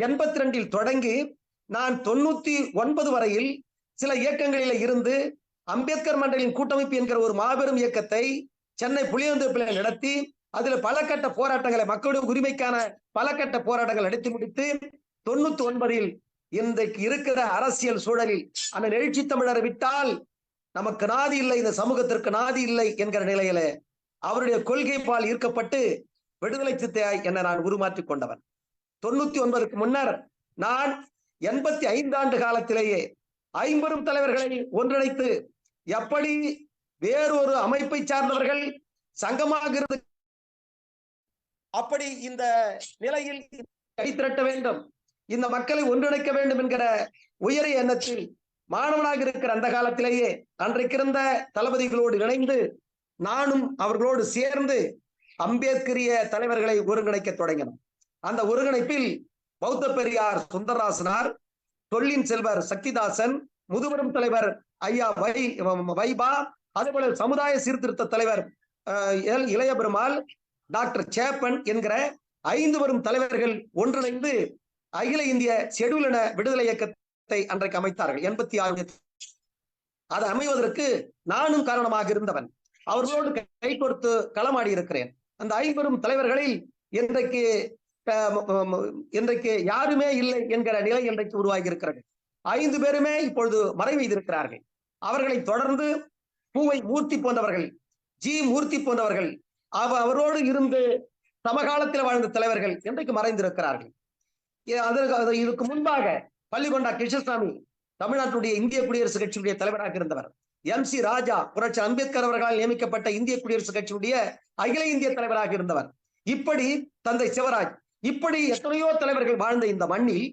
எண்பத்தி ரெண்டில் தொடங்கி நான் தொண்ணூத்தி ஒன்பது வரையில் சில இயக்கங்களில இருந்து அம்பேத்கர் மண்டலின் கூட்டமைப்பு என்கிற ஒரு மாபெரும் இயக்கத்தை சென்னை புளியந்தோப்பில் நடத்தி அதுல பல கட்ட போராட்டங்களை மக்களுடைய உரிமைக்கான பல கட்ட போராட்டங்கள் நடத்தி முடித்து தொண்ணூத்தி ஒன்பதில் இன்றைக்கு இருக்கிற அரசியல் சூழலில் அந்த எழுச்சி தமிழரை விட்டால் நமக்கு நாதி இல்லை இந்த சமூகத்திற்கு நாதி இல்லை என்கிற நிலையில அவருடைய கொள்கை பால் ஈர்க்கப்பட்டு விடுதலை சித்தையாய் என நான் உருமாற்றிக் கொண்டவன். தொண்ணூத்தி ஒன்பதுக்கு முன்னர் நான் எண்பத்தி ஐந்து ஆண்டு காலத்திலேயே ஐம்பெரும் தலைவர்களை ஒன்றிணைத்து எப்படி வேறொரு அமைப்பை சார்ந்தவர்கள் சங்கமாக இருந்து அப்படி இந்த நிலையில் கை திரட்ட வேண்டும். இந்த மக்களை ஒன்றிணைக்க வேண்டும் என்கிற உயரிய எண்ணத்தில் மாணவனாக இருக்கிற அந்த காலத்திலேயே அன்றைக்கு இருந்த தளபதிகளோடு இணைந்து நானும் அவர்களோடு சேர்ந்து அம்பேத்கரிய தலைவர்களை ஒருங்கிணைக்க தொடங்கினோம். அந்த ஒருங்கிணைப்பில் பௌத்த பெரியார் சுந்தரராசனார் தொல்லின் செல்வர் சக்திதாசன் முதுபெரும் தலைவர் ஐயா வை வைபா அதேபோல சமுதாய சீர்திருத்த தலைவர் எல் இளைய பெருமாள் டாக்டர் சேப்பன் என்கிற ஐந்து வரும் தலைவர்கள் ஒன்றிணைந்து அகில இந்திய செடுலன விடுதலை இயக்கத்தை அன்றைக்கு அமைத்தார்கள். எண்பத்தி ஆறு அது அமைவதற்கு நானும் காரணமாக இருந்தவன். அவர்களோடு கை கொடுத்து களமாடி இருக்கிறேன். அந்த ஐம்பெரும் தலைவர்களில் இன்றைக்கு இன்றைக்கு யாருமே இல்லை என்கிற நிலை இன்றைக்கு உருவாகி இருக்கிறது ஐந்து பேருமே இப்பொழுது மறைவெய்திருக்கிறார்கள் அவர்களை தொடர்ந்து பூவை மூர்த்தி போன்றவர்கள் ஜி மூர்த்தி போன்றவர்கள் அவ அவரோடு இருந்து சமகாலத்தில் வாழ்ந்த தலைவர்கள் இன்றைக்கு மறைந்திருக்கிறார்கள். அதற்கு இதுக்கு முன்பாக பள்ளிகொண்டா கிருஷ்ணசாமி தமிழ்நாட்டுடைய இந்திய குடியரசு கட்சியுடைய தலைவராக இருந்தவர். எம். சி. ராஜா புரட்சி அம்பேத்கர் அவர்களால் நியமிக்கப்பட்ட இந்திய குடியரசு கட்சியுடைய அகில இந்திய தலைவராக இருந்தவர். இப்படி தந்தை சிவராஜ் இப்படி எத்தனையோ தலைவர்கள் வாழ்ந்த இந்த மண்ணில்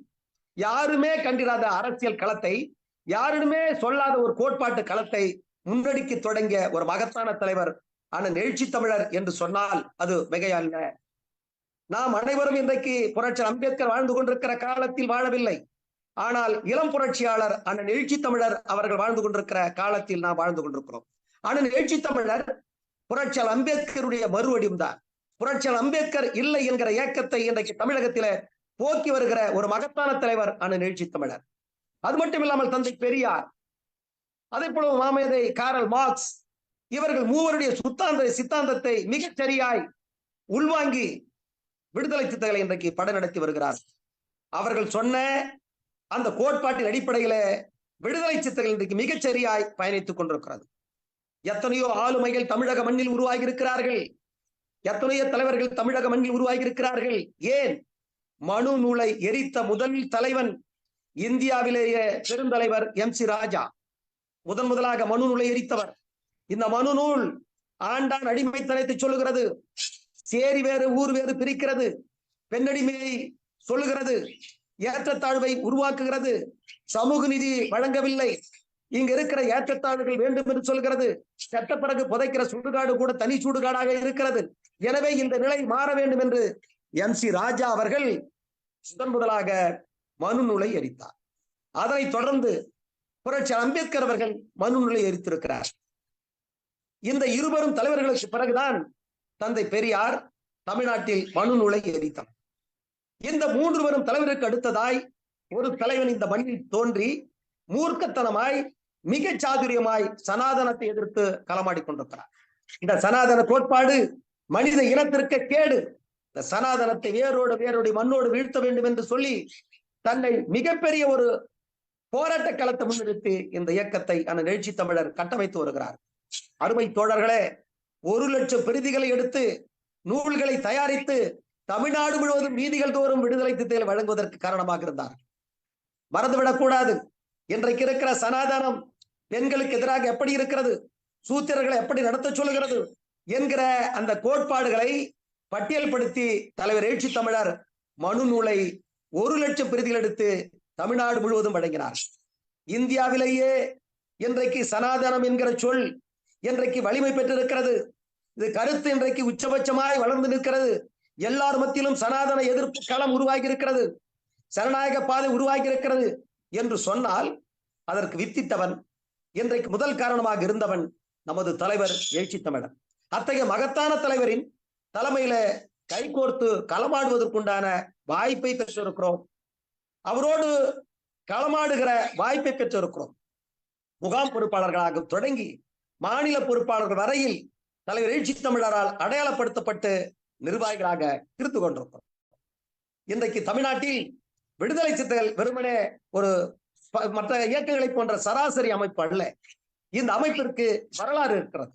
யாருமே கண்டிராத அரசியல் களத்தை யாருமே சொல்லாத ஒரு கோட்பாட்டு களத்தை முன்னெடுக்கி தொடங்கிய ஒரு மகத்தான தலைவர் ஆன எழுச்சி தமிழர் என்று சொன்னால் அது மிகையல்ல. நாம் அனைவரும் இன்றைக்கு புரட்சி அம்பேத்கர் வாழ்ந்து கொண்டிருக்கிற காலத்தில் வாழவில்லை. ஆனால் இளம் புரட்சியாளர் அண்ணன் எழுச்சி தமிழர் அவர்கள் வாழ்ந்து கொண்டிருக்கிற காலத்தில் நாம் வாழ்ந்து கொண்டிருக்கிறோம். அண்ணன் எழுச்சி தமிழர் புரட்சியால் அம்பேத்கருடைய மறுவடியும் தான். புரட்சியாளர் அம்பேத்கர் இல்லை என்கிற இயக்கத்தை இன்றைக்கு தமிழகத்தில போக்கி வருகிற ஒரு மகத்தான தலைவர் அண்ணன் நிகழ்ச்சி தமிழர். அது மட்டும் இல்லாமல் தந்தை பெரியார் அதே போல மாமேதை காரல் மார்க்ஸ் இவர்கள் மூவருடைய சுத்தாந்த சித்தாந்தத்தை மிகச் சரியாய் உள்வாங்கி விடுதலை சித்தங்களை இன்றைக்கு படம் நடத்தி வருகிறார். அவர்கள் சொன்ன அந்த கோட்பாட்டின் அடிப்படையில விடுதலை சித்தங்கள் இன்றைக்கு மிகச் சரியாய் பயணித்துக் கொண்டிருக்கிறது. எத்தனையோ ஆளுமைகள் தமிழக மண்ணில் உருவாகி இருக்கிறார்கள் எத்தனைய தலைவர்கள் தமிழக மண்ணில் உருவாகி இருக்கிறார்கள் ஏன்? மனு நூலை எரித்த முதல் தலைவன் இந்தியாவிலேயே பெருந்தலைவர் எம் சி ராஜா. முதன் முதலாக மனு நூலை எரித்தவர். இந்த மனு நூல் ஆண்டான் அடிமைத்தனத்தை சொல்லுகிறது. சேரி வேறு ஊர் வேறு பிரிக்கிறது. பெண்ணடிமையை சொல்லுகிறது. ஏற்றத்தாழ்வை உருவாக்குகிறது. சமூக நிதி வழங்கவில்லை. இங்க இருக்கிற ஏற்றத்தாழ்வுகள் வேண்டும் என்று சொல்கிறது. சட்டப்பிறகு புதைக்கிற சுடுகாடு கூட தனி சுடுகாடாக இருக்கிறது. எனவே இந்த நிலை மாற வேண்டும் என்று எம் சி ராஜா அவர்கள் முதன் முதலாக மனு நூலை எரித்தார். அதனைத் தொடர்ந்து புரட்சி அம்பேத்கர் அவர்கள் மனு நூலை எரித்திருக்கிறார். இந்த இருவரும் தலைவர்களுக்கு பிறகுதான் தந்தை பெரியார் தமிழ்நாட்டில் மனு நூலை எரித்தார். இந்த மூன்று வரும் தலைவருக்கு அடுத்ததாய் ஒரு தலைவன் இந்த மண்ணில் தோன்றி மூர்க்கத்தனமாய் மிக சாதுரியமாய் சனாதனத்தை எதிர்த்து களமாடி கொண்டிருக்கிறார். இந்த சனாதன கோட்பாடு மனித இனத்திற்கு கேடு. இந்த சனாதனத்தை வேரோடு வேரோடு மண்ணோடு வீழ்த்த வேண்டும் என்று சொல்லி தன்னை மிகப்பெரிய ஒரு போராட்ட களத்தை முன்னிறுத்தி இந்த இயக்கத்தை அந்த எழுச்சி தமிழர் கட்டமைத்து வருகிறார். அருமை தோழர்களே ஒரு லட்சம் பிரதிகளை எடுத்து நூல்களை தயாரித்து தமிழ்நாடு முழுவதும் வீதிகள் தோறும் விடுதலை திட்டங்களை வழங்குவதற்கு காரணமாக இருந்தார் மறந்துவிடக் கூடாது. இன்றைக்கு இருக்கிற சனாதனம் பெண்களுக்கு எதிராக எப்படி இருக்கிறது? சூத்திரர்களை எப்படி நடத்த சொல்லுகிறது? என்கிற அந்த கோட்பாடுகளை பட்டியல்படுத்தி தலைவர் எழுச்சி தமிழர் மனு நூலை ஒரு லட்சம் பிரதிகள் எடுத்து தமிழ்நாடு முழுவதும் வழங்கினார். இந்தியாவிலேயே இன்றைக்கு சனாதனம் என்கிற சொல் இன்றைக்கு வலிமை பெற்றிருக்கிறது. இது கருத்து இன்றைக்கு உச்சபட்சமாய் வளர்ந்து நிற்கிறது. எல்லார் மத்தியிலும் சனாதன எதிர்ப்பு களம் உருவாகி இருக்கிறது சனநாயக பாதை உருவாகி இருக்கிறது என்று சொன்னால் அதற்கு வித்தித்தவன் இன்றைக்கு முதல் காரணமாக இருந்தவன் நமது தலைவர் எழுச்சி தமிழன். அத்தகைய மகத்தான தலைவரின் தலைமையில கைகோர்த்து களமாடுவதற்குண்டான வாய்ப்பை பெற்றிருக்கிறோம். அவரோடு களமாடுகிற வாய்ப்பை பெற்றிருக்கிறோம். முகாம் பொறுப்பாளர்களாக தொடங்கி மாநில பொறுப்பாளர்கள் வரையில் தலைவர் எழுச்சி தமிழரால் அடையாளப்படுத்தப்பட்டு நிர்வாகிகளாக இருந்து கொண்டிருக்கிறோம் இன்றைக்கு தமிழ்நாட்டில் விடுதலை சித்தல் வெறுமனே ஒரு மற்ற இயக்கங்களை போன்ற சராசரி அமைப்பு அல்ல. இந்த அமைப்பிற்கு வரலாறு இருக்கிறது.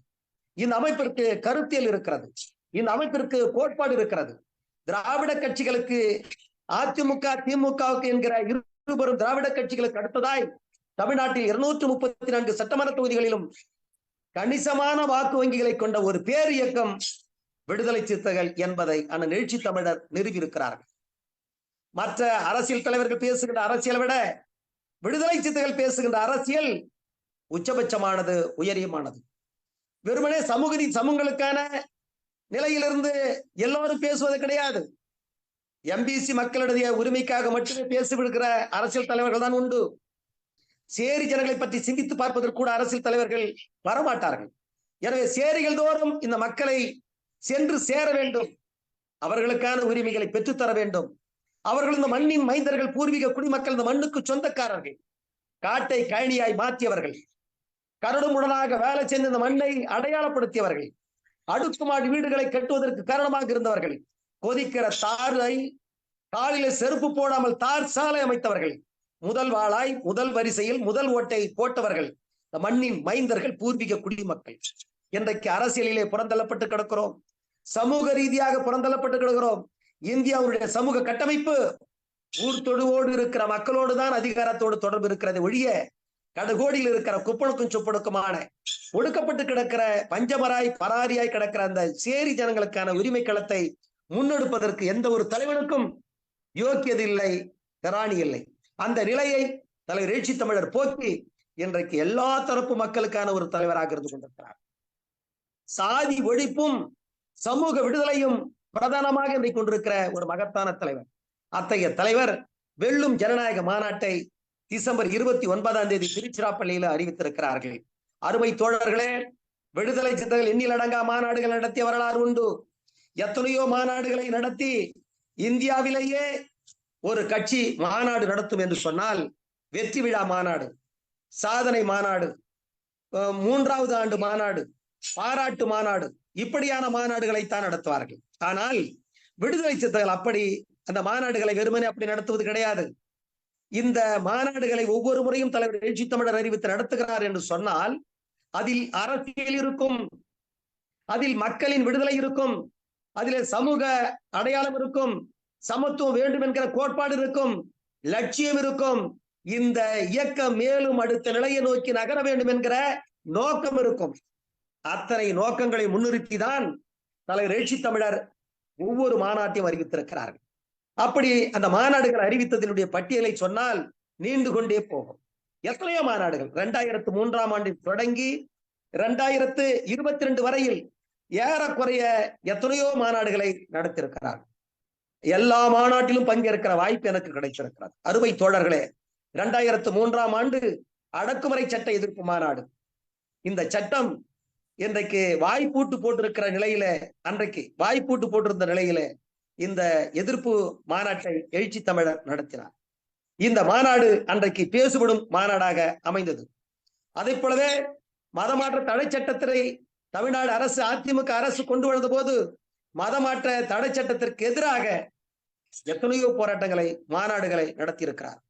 இந்த அமைப்பிற்கு கருத்தியல் இருக்கிறது. இந்த அமைப்பிற்கு கோட்பாடு இருக்கிறது. திராவிட கட்சிகளுக்கு அதிமுக திமுகவுக்கு என்கிற இருபெரும் திராவிட கட்சிகளுக்கு அடுத்ததாய் தமிழ்நாட்டில் இருநூற்று முப்பத்தி நான்கு சட்டமன்ற தொகுதிகளிலும் கணிசமான வாக்கு வங்கிகளை கொண்ட ஒரு பேர் இயக்கம் விடுதலை சிறுத்தைகள் என்பதை அந்த எழுச்சி தமிழர் நிறுவியிருக்கிறார்கள். மற்ற அரசியல் தலைவர்கள் பேசுகின்ற அரசியலை விட விடுதலை சித்துகள் பேசுகின்ற அரசியல் உச்சபட்சமானது உயரியமானது. வெறுமனே சமூக சமூகங்களுக்கான நிலையிலிருந்து எல்லோரும் பேசுவது கிடையாது. எம்பிசி மக்களுடைய உரிமைக்காக மட்டுமே பேசிவிடுகிற அரசியல் தலைவர்கள் தான் உண்டு. சேரி ஜனங்களை பற்றி சிந்தித்து பார்ப்பதற்கு கூட அரசியல் தலைவர்கள் வரமாட்டார்கள். எனவே சேரிகள் தோறும் இந்த மக்களை சென்று சேர வேண்டும். அவர்களுக்கான உரிமைகளை பெற்றுத்தர வேண்டும். அவர்கள் இந்த மண்ணின் மைந்தர்கள் பூர்வீக குடிமக்கள் இந்த மண்ணுக்கு சொந்தக்காரர்கள். காட்டை கழனியாய் மாற்றியவர்கள். கரடுமுடனாக வேலை செய்து இந்த மண்ணை அடையாளப்படுத்தியவர்கள். அடுக்குமாடி வீடுகளை கட்டுவதற்கு காரணமாக இருந்தவர்கள். கொதிக்கிற தாரை காலில செருப்பு போடாமல் தார் சாலை அமைத்தவர்கள். முதல் வாளாய் முதல் வரிசையில் முதல் ஓட்டை போட்டவர்கள். இந்த மண்ணின் மைந்தர்கள் பூர்வீக குடிமக்கள். இன்றைக்கு அரசியலிலே புறந்தள்ளப்பட்டு கிடக்கிறோம். சமூக ரீதியாக புறந்தள்ளப்பட்டு கிடக்கிறோம். இந்தியாவுடைய சமூக கட்டமைப்பு ஊர் இருக்கிற மக்களோடு தான் அதிகாரத்தோடு தொடர்பு இருக்கிறது ஒழிய கடகோடியில் இருக்கிற குப்பனுக்கும் சுப்பனுக்குமான ஒடுக்கப்பட்டு கிடக்கிற பஞ்சமராய் பராரியாய் கிடக்கிற அந்த சேரி ஜனங்களுக்கான உரிமை களத்தை முன்னெடுப்பதற்கு எந்த ஒரு தலைவனுக்கும் யோக்கியது இல்லை திராணி இல்லை. அந்த நிலையை தலைவர் எழுச்சி தமிழர் போக்கி இன்றைக்கு எல்லா தரப்பு மக்களுக்கான ஒரு தலைவராக இருந்து கொண்டிருக்கிறார். சாதி ஒழிப்பும் சமூக விடுதலையும் பிரதானமாக இன்றைக்கு கொண்டிருக்கிற ஒரு மகத்தான தலைவர். அத்தகைய தலைவர் வெல்லும் ஜனநாயக மாநாட்டை டிசம்பர் இருபத்தி ஒன்பதாம் தேதி திருச்சிராப்பள்ளியில அறிவித்திருக்கிறார்கள். அருமை தோழர்களே விடுதலை சித்தர்கள் எண்ணிலடங்கா மாநாடுகள் நடத்திய வரலாறு உண்டு. எத்தனையோ மாநாடுகளை நடத்தி இந்தியாவிலேயே ஒரு கட்சி மாநாடு நடத்தும் என்று சொன்னால் வெற்றி விழா மாநாடு சாதனை மாநாடு மூன்றாவது ஆண்டு மாநாடு பாராட்டு மாநாடு இப்படியான மாநாடுகளைத்தான் நடத்துவார்கள். ஆனால் விடுதலை சித்தர்கள் அப்படி அந்த மாநாடுகளை வெறுமனே அப்படி நடத்துவது கிடையாது. இந்த மாநாடுகளை ஒவ்வொரு முறையும் தலைவர் எழுச்சி தமிழர் அறிவித்து நடத்துகிறார் என்று சொன்னால் அதில் அரசியல் இருக்கும் அதில் மக்களின் விடுதலை இருக்கும் அதிலே சமூக அடையாளம் இருக்கும் சமத்துவம் வேண்டும் என்கிற கோட்பாடு இருக்கும் லட்சியம் இருக்கும் இந்த இயக்கம் மேலும் அடுத்த நிலையை நோக்கி நகர வேண்டும் என்கிற நோக்கம் இருக்கும். அத்தனை நோக்கங்களை முன்னிறுத்தி தான் தலைவர் எழுச்சி தமிழர் ஒவ்வொரு மாநாட்டையும் அறிவித்திருக்கிறார்கள். அப்படி அந்த மாநாடுகள் அறிவித்ததனுடைய பட்டியலை சொன்னால் நீண்டு கொண்டே போகும். எத்தனையோ மாநாடுகள். இரண்டாயிரத்து மூன்றாம் ஆண்டில் தொடங்கி இரண்டாயிரத்து இருபத்தி ரெண்டு வரையில் ஏறக்குறைய எத்தனையோ மாநாடுகளை நடத்தியிருக்கிறார் எல்லா மாநாட்டிலும் பங்கேற்கிற வாய்ப்பு எனக்கு கிடைச்சிருக்கிறது அறுவை தோழர்களே இரண்டாயிரத்து மூன்றாம் ஆண்டு அடக்குமுறை சட்ட எதிர்ப்பு மாநாடு. இந்த சட்டம் இன்றைக்கு வாய்ப்பூட்டு போட்டிருக்கிற நிலையில அன்றைக்கு வாய்ப்பூட்டு போட்டிருந்த நிலையில இந்த எதிர்ப்பு மாநாட்டை எழுச்சி தமிழர் நடத்தினார். இந்த மாநாடு அன்றைக்கு பேசுபடும் மாநாடாக அமைந்தது. அதை போலவே மதமாற்ற தடை சட்டத்தை தமிழ்நாடு அரசு அதிமுக அரசு கொண்டு வந்த போது மதமாற்ற தடை சட்டத்திற்கு எதிராக எத்தனையோ போராட்டங்களை மாநாடுகளை நடத்தியிருக்கிறார்.